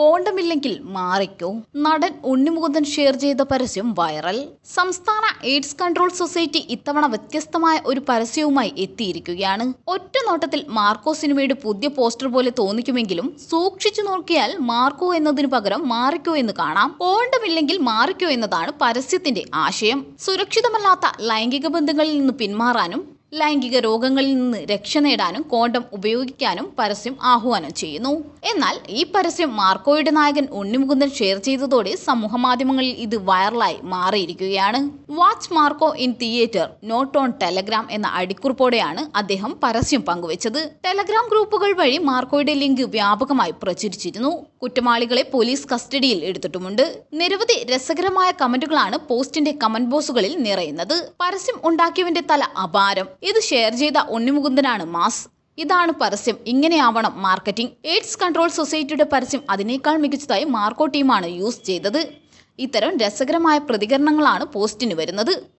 കോണ്ടമില്ലെങ്കിൽ മാറിക്കോ? നടൻ ഉണ്ണിമുകുന്ദൻ ഷെയർ ചെയ്ത പരസ്യം വൈറൽ. സംസ്ഥാന എയ്ഡ്സ് കൺട്രോൾ സൊസൈറ്റി ഇത്തവണ വ്യത്യസ്തമായ ഒരു പരസ്യവുമായി എത്തിയിരിക്കുകയാണ്. ഒറ്റ നോട്ടത്തിൽ മാർക്കോ സിനിമയുടെ പുതിയ പോസ്റ്റർ പോലെ തോന്നിക്കുമെങ്കിലും സൂക്ഷിച്ചു നോക്കിയാൽ മാർക്കോ എന്നതിനു പകരം മാറിക്കോ എന്ന് കാണാം. കോണ്ടമില്ലെങ്കിൽ മാറിക്കോ എന്നതാണ് പരസ്യത്തിന്റെ ആശയം. സുരക്ഷിതമല്ലാത്ത ലൈംഗിക ബന്ധങ്ങളിൽ നിന്ന് പിന്മാറാനും ലൈംഗിക രോഗങ്ങളിൽ നിന്ന് രക്ഷ നേടാനും കോണ്ടം ഉപയോഗിക്കാനും പരസ്യം ആഹ്വാനം ചെയ്യുന്നു. എന്നാൽ ഈ പരസ്യം മാർക്കോയുടെ നായകൻ ഉണ്ണിമുകുന്ദൻ ഷെയർ ചെയ്തതോടെ സമൂഹ മാധ്യമങ്ങളിൽ ഇത് വൈറലായി മാറിയിരിക്കുകയാണ്. Watch Marco in theatre not on Telegram എന്ന അടിക്കുറിപ്പോടെയാണ് അദ്ദേഹം പരസ്യം പങ്കുവച്ചത്. ടെലഗ്രാം ഗ്രൂപ്പുകൾ വഴി മാർക്കോയുടെ ലിങ്ക് വ്യാപകമായി പ്രചരിച്ചിരുന്നു. കുറ്റവാളികളെ പോലീസ് കസ്റ്റഡിയിൽ എടുത്തിട്ടുമുണ്ട്. നിരവധി രസകരമായ കമന്റുകളാണ് പോസ്റ്റിന്റെ കമന്റ് ബോക്സുകളിൽ നിറയുന്നത്. പരസ്യം ഉണ്ടാക്കിയവന്റെ തല അപാരം. ഇത് ഷെയർ ചെയ്ത ഉണ്ണിമുകുന്ദനാണ് മാസ്. ഇതാണ് പരസ്യം. ഇങ്ങനെയാവണം മാർക്കറ്റിംഗ് എയ്ഡ്സ് കൺട്രോൾ സൊസൈറ്റിയുടെ പരസ്യം അതിനേക്കാൾ മികച്ചതായി മാർക്കോ ടീമാണ് യൂസ് ചെയ്തത്. ഇത്തരം രസകരമായ പ്രതികരണങ്ങളാണ് പോസ്റ്റിന് വരുന്നത്.